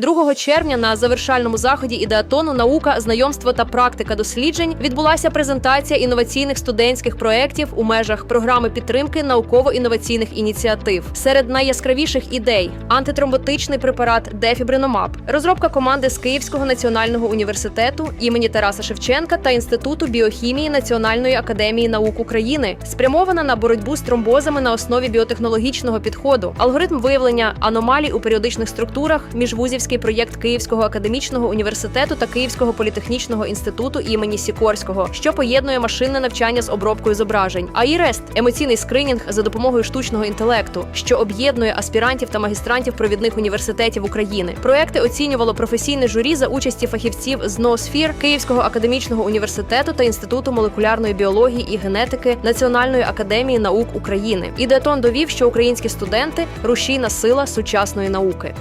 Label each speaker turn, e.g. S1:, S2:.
S1: 2 червня на завершальному заході ідеатону наука, знайомство та практика досліджень відбулася презентація інноваційних студентських проєктів у межах програми підтримки науково-інноваційних ініціатив. Серед найяскравіших ідей антитромботичний препарат Дефібриномаб, розробка команди з Київського національного університету імені Тараса Шевченка та Інституту біохімії Національної академії наук України, спрямована на боротьбу з тромбозами на основі біотехнологічного підходу, алгоритм виявлення аномалій у періодичних структурах, міжвузівський проєкт Київського академічного університету та Київського політехнічного інституту імені Сікорського, що поєднує машинне навчання з обробкою зображень. АІРЕСТ емоційний скринінг за допомогою штучного інтелекту, що об'єднує аспірантів та магістрантів провідних університетів України. Проекти оцінювало професійне журі за участі фахівців з ноосфір Київського академічного університету та інституту молекулярної біології і генетики Національної академії наук України. Ідеатон довів, що українські студенти рушійна сила сучасної науки.